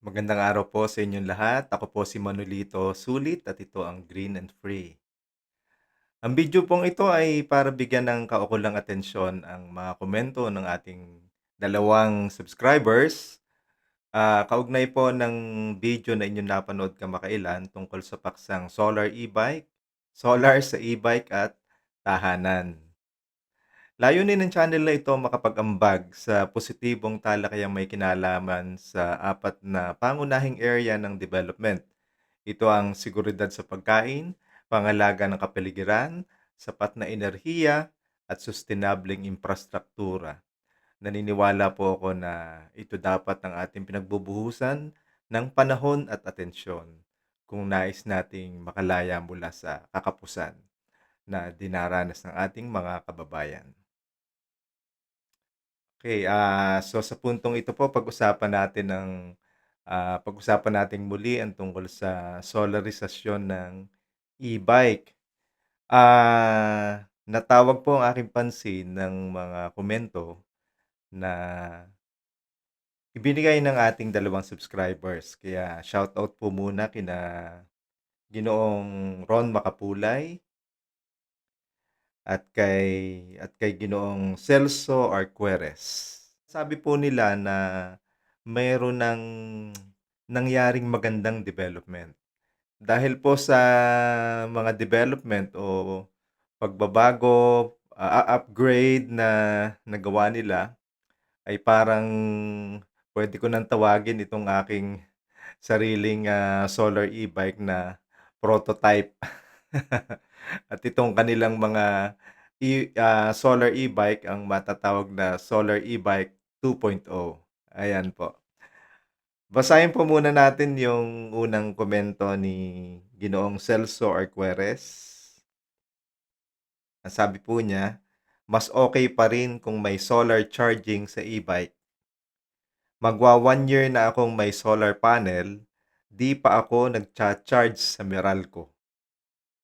Magandang araw po sa inyong lahat. Ako po si Manolito Sulit at ito ang Green and Free. Ang video pong ito ay para bigyan ng kaukulang atensyon ang mga komento ng ating dalawang subscribers. Ah, kaugnay po ng video na inyong napanood kamakailan tungkol sa paksang solar e-bike, solar sa e-bike at tahanan. Layunin ng channel na ito makapag-ambag sa positibong talakayang may kinalaman sa apat na pangunahing area ng development. Ito ang seguridad sa pagkain, pangalaga ng kapaligiran, sapat na enerhiya, at sustainableng infrastruktura. Naniniwala po ako na ito dapat ang ating pinagbubuhusan ng panahon at atensyon kung nais nating makalaya mula sa kakapusan na dinaranas ng ating mga kababayan. Okay, ah, so sa puntong ito po pag-usapan natin ng ah, pag-usapan natin muli ang tungkol sa solarisasyon ng e-bike. Ah, natawag po ang aking pansin ng mga komento na ibinigay ng ating dalawang subscribers. Kaya shoutout po muna kina Ginoong Ron Makapulay at kay at kay Ginoong Celso Arqueres. Sabi po nila na mayroon ng nangyaring magandang development. Dahil po sa mga development o pagbabago, ah, upgrade na nagawa nila ay parang pwede ko nang tawagin itong aking sariling ah, solar e-bike na prototype. At itong kanilang mga e ah, solar e-bike ang matatawag na solar e-bike 2.0. Ayan po. Basahin po muna natin yung unang komento ni Ginoong Celso Arqueres. Ang sabi po niya, mas okay pa rin kung may solar charging sa e-bike. Magwa one year na akong may solar panel, di pa ako nagcha-charge sa Meralco.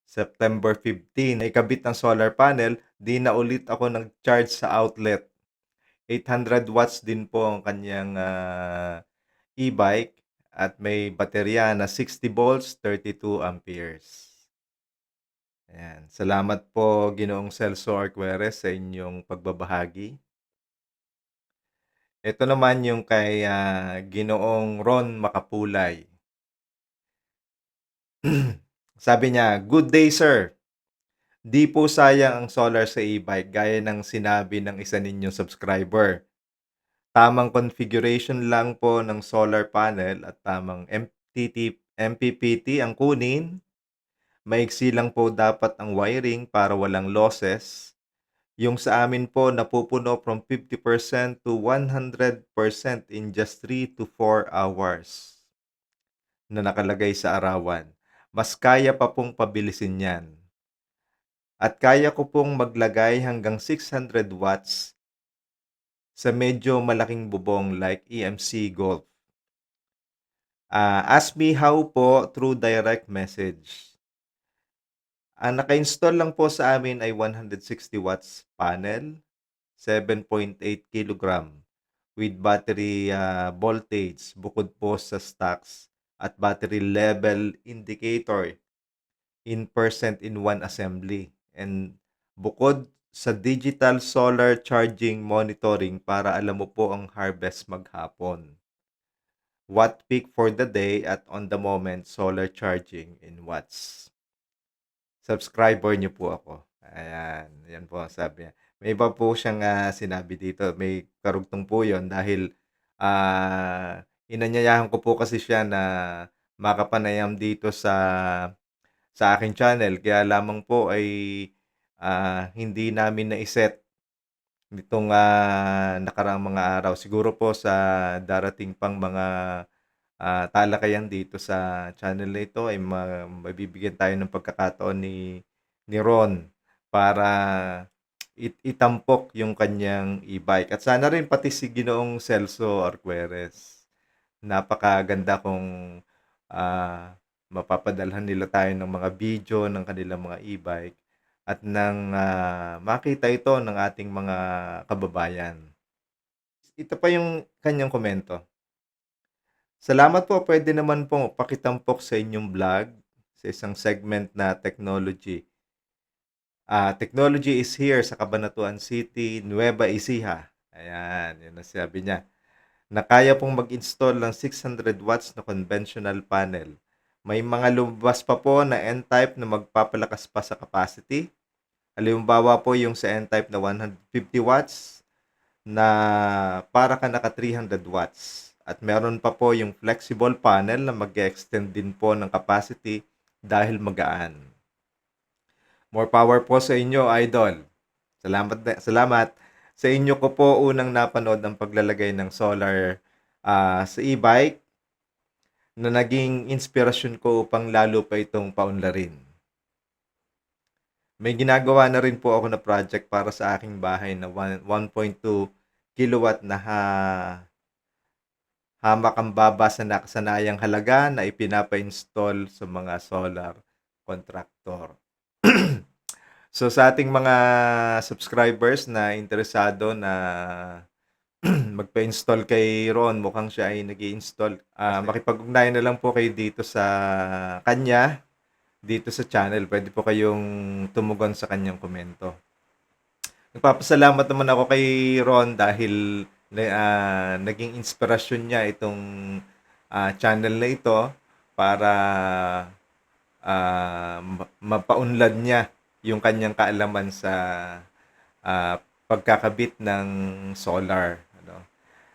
September 15, ay kabit ng solar panel, di na ulit ako nag-charge sa outlet. 800 watts din po ang kanyang ah, e-bike at may baterya na 60 volts, 32 amperes. Ayan. Salamat po Ginoong Celso Arqueres sa inyong pagbabahagi. Ito naman yung kay ah, Ginoong Ron Makapulay. Sabi niya, Good day sir. Di po sayang ang solar sa e-bike gaya ng sinabi ng isa ninyong subscriber. Tamang configuration lang po ng solar panel at tamang MPT, MPPT ang kunin. Maiksi lang po dapat ang wiring para walang losses. Yung sa amin po napupuno from 50% to 100% in just 3 to 4 hours na nakalagay sa arawan. Mas kaya pa pong pabilisin yan. At kaya ko pong maglagay hanggang 600 watts sa medyo malaking bubong like EMC Golf. Ah, ask me how po through direct message. Ang naka-install lang po sa amin ay 160 watts panel, 7.8 kilogram with battery ah, voltage bukod po sa stocks at battery level indicator in percent in one assembly and bukod sa digital solar charging monitoring para alam mo po ang harvest maghapon. Watt peak for the day at on the moment solar charging in watts. Subscriber niyo po ako. Ayan, yan po sabi niya. May iba po siyang ah, sinabi dito. May karugtong po yon dahil ah, inanyayahan ko po kasi siya na makapanayam dito sa sa aking channel. Kaya lamang po ay ah, hindi namin na-set nitong ah, nakaraang mga araw. Siguro po sa darating pang mga ah, talakayan dito sa channel na ito ay ma- mabibigyan tayo ng pagkakataon ni, ni Ron para it- itampok yung kanyang e-bike. At sana rin pati si Ginoong Celso Arqueres. Napakaganda kung ah, mapapadalhan nila tayo ng mga video ng kanilang mga e-bike at nang ah, makita ito ng ating mga kababayan. Ito pa yung kanyang komento. Salamat po, puwede naman pong pakitampok sa inyong vlog sa isang segment na technology. Ah, technology is here sa Cabanatuan City, Nueva Ecija. Ayan, yun ang sabi niya. Na kaya pong mag-install ng 600 watts na conventional panel. May mga lumabas pa po na N-type na magpapalakas pa sa capacity. Halimbawa po yung sa N-type na 150 watts na para ka naka 300 watts. At meron pa po yung flexible panel na mag-extend din po ng capacity dahil magaan. More power po sa inyo, idol. Salamat, salamat. Sa inyo ko po unang napanood ang paglalagay ng solar ah, sa e-bike na naging inspirasyon ko upang lalo pa itong paunlarin. May ginagawa na rin po ako na project para sa aking bahay na one- 1.2 kilowatt na ha, hamak ang baba sa nakasanayang halaga na ipinapa-install sa mga solar contractor. so sa ating mga subscribers na interesado na magpa-install kay Ron, mukhang siya ay nag install Ah, makipag-ugnayan na lang po kayo dito sa kanya, dito sa channel. Pwede po kayong tumugon sa kanyang komento. Nagpapasalamat naman ako kay Ron dahil ah, naging inspirasyon niya itong ah, channel na ito para ma- mapaunlad niya yung kanyang kaalaman sa ah, pagkakabit ng solar ano,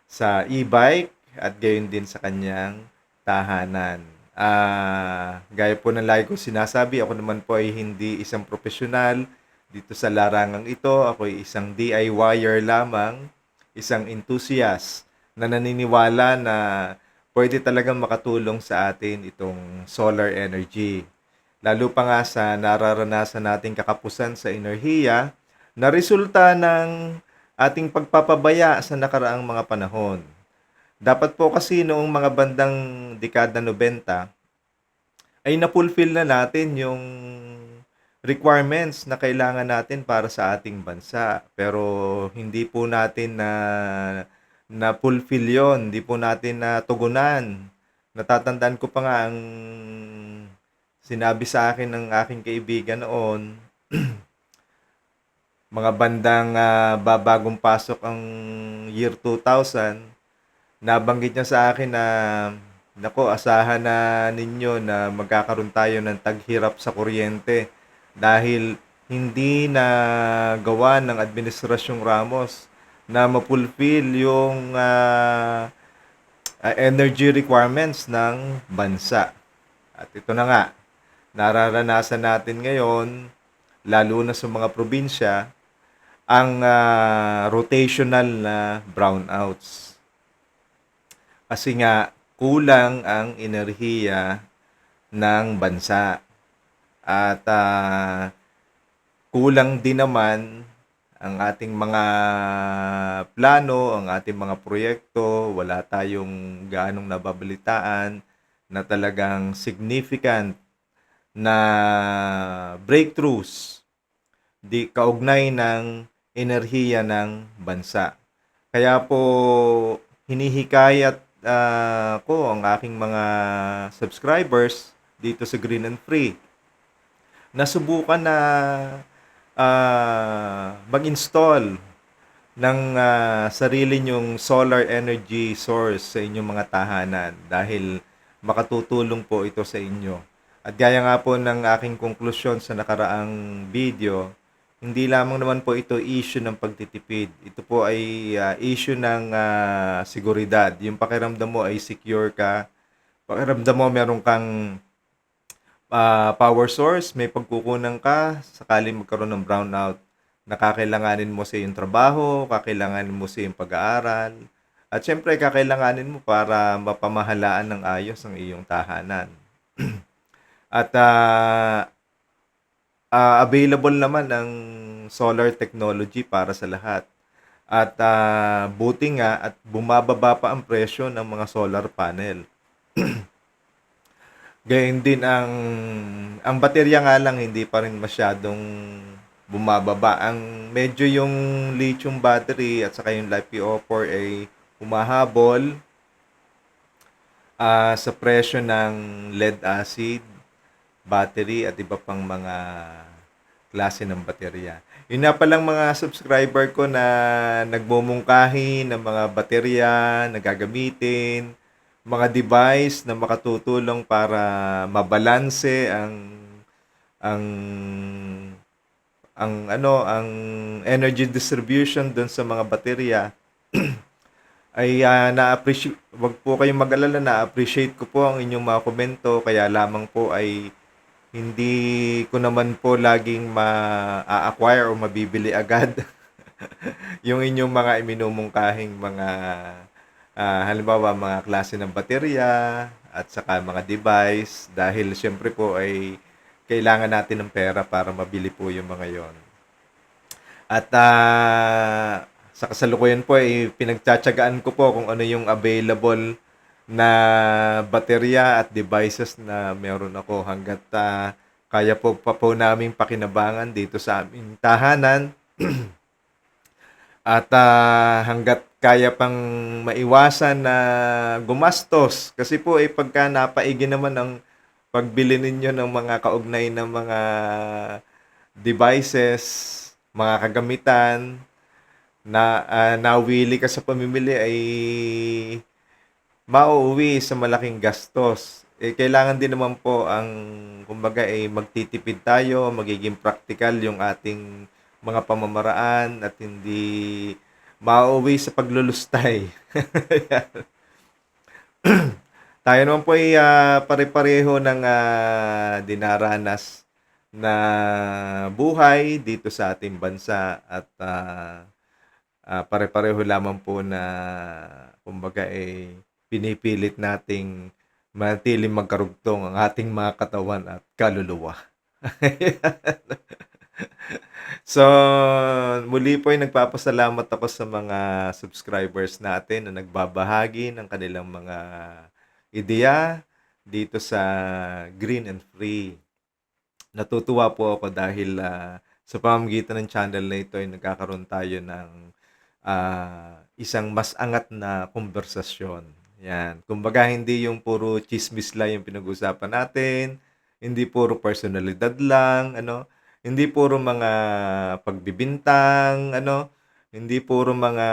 sa e-bike at gayon din sa kanyang tahanan. Ah, gaya po ng lagi ko sinasabi, ako naman po ay hindi isang profesional dito sa larangang ito. Ako ay isang DIYer lamang, isang enthusiast na naniniwala na pwede talagang makatulong sa atin itong solar energy. Lalo pa nga sa nararanasan nating kakapusan sa enerhiya na resulta ng ating pagpapabaya sa nakaraang mga panahon. Dapat po kasi noong mga bandang dekada 90 ay napulfill na natin yung requirements na kailangan natin para sa ating bansa. Pero hindi po natin na na fulfill yon, hindi po natin natugunan. Natatandaan ko pa nga ang sinabi sa akin ng aking kaibigan noon, mga bandang ah, babagong pasok ang year 2000, nabanggit niya sa akin na nako asahan na ninyo na magkakaroon tayo ng taghirap sa kuryente dahil hindi na gawa ng administrasyong Ramos na mapulfill yung ah, ah, energy requirements ng bansa. At ito na nga, nararanasan natin ngayon, lalo na sa mga probinsya, ang ah, rotational na brownouts. Kasi nga, kulang ang enerhiya ng bansa. At ah, kulang din naman ang ating mga plano, ang ating mga proyekto, wala tayong gaanong nababalitaan na talagang significant na breakthroughs di kaugnay ng enerhiya ng bansa. Kaya po hinihikayat ah, ko ang aking mga subscribers dito sa Green and Free na subukan na ah, mag-install ng ah, sarili nyong solar energy source sa inyong mga tahanan dahil makatutulong po ito sa inyo. At gaya nga po ng aking konklusyon sa nakaraang video, hindi lamang naman po ito issue ng pagtitipid. Ito po ay ah, issue ng ah, seguridad. Yung pakiramdam mo ay secure ka. Pakiramdam mo meron kang ah, power source, may pagkukunan ka sakaling magkaroon ng brownout na kakailanganin mo sa iyong trabaho, kakailanganin mo sa iyong pag-aaral, at syempre kakailanganin mo para mapamahalaan ng ayos ang iyong tahanan. at ah, ah, available naman ang solar technology para sa lahat. At ah, buti nga at bumababa pa ang presyo ng mga solar panel. Gayun din ang ang baterya nga lang hindi pa rin masyadong bumababa. Ang medyo yung lithium battery at saka yung LiPo4 ay humahabol. ah, sa presyo ng lead acid, battery at iba pang mga klase ng baterya. Yun nga palang mga subscriber ko na nagmumungkahi ng mga baterya na gagamitin, mga device na makatutulong para mabalanse ang ang ang ano ang energy distribution doon sa mga baterya ay ah, na-appreciate wag po kayong mag-alala na-appreciate ko po ang inyong mga komento kaya lamang po ay hindi ko naman po laging ma-acquire o mabibili agad yung inyong mga iminumungkahing mga ah, halimbawa mga klase ng baterya at saka mga device dahil syempre po ay kailangan natin ng pera para mabili po yung mga yon. At ah, sa kasalukuyan po ay pinagtsatsagaan ko po kung ano yung available na baterya at devices na meron ako hanggat ah, kaya po pa po naming pakinabangan dito sa aming tahanan. At ah, hanggat kaya pang maiwasan na gumastos kasi po ay pagka napaigi naman ang pagbili ninyo ng mga kaugnay ng mga devices, mga kagamitan na ah, nawili ka sa pamimili ay mauuwi sa malaking gastos. Eh, kailangan din naman po ang, kumbaga, eh, magtitipid tayo, magiging practical yung ating mga pamamaraan at hindi mauuwi sa paglulustay. tayo naman po ay ah, pare-pareho ng ah, dinaranas na buhay dito sa ating bansa at ah, ah, pare-pareho lamang po na kumbaga eh pinipilit nating manatiling magkarugtong ang ating mga katawan at kaluluwa. so, muli po ay nagpapasalamat ako sa mga subscribers natin na nagbabahagi ng kanilang mga ideya dito sa Green and Free. Natutuwa po ako dahil ah, sa pamamagitan ng channel na ito ay nagkakaroon tayo ng ah, isang mas angat na konversasyon. Yan. Kumbaga, hindi yung puro chismis lang yung pinag-usapan natin, hindi puro personalidad lang, ano, hindi puro mga pagbibintang, ano, hindi puro mga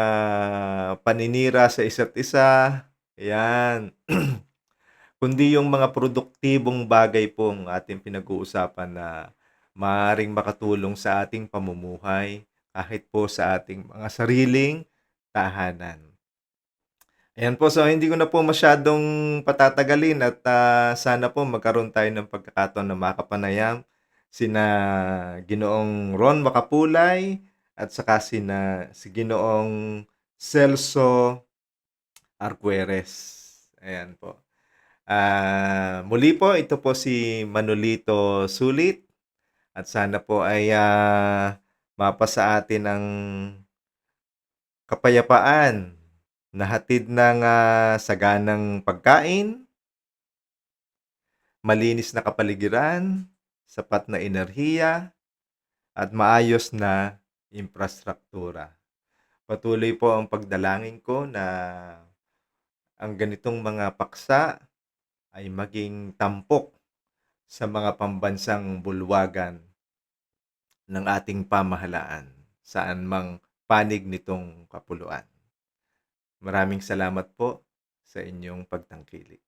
paninira sa isa't isa. Yan. Kundi yung mga produktibong bagay po ang ating pinag-uusapan na maaaring makatulong sa ating pamumuhay kahit po sa ating mga sariling tahanan. Ayan po, so hindi ko na po masyadong patatagalin at ah, sana po magkaroon tayo ng pagkakataon na makapanayam sina Ginoong Ron Makapulay at saka sina si Ginoong Celso Arqueres. Ayan po. Ah, muli po, ito po si Manolito Sulit at sana po ay ah, mapasa atin ang kapayapaan na hatid ng ah, saganang pagkain, malinis na kapaligiran, sapat na enerhiya, at maayos na infrastruktura. Patuloy po ang pagdalangin ko na ang ganitong mga paksa ay maging tampok sa mga pambansang bulwagan ng ating pamahalaan saan mang panig nitong kapuluan. Maraming salamat po sa inyong pagtangkilik.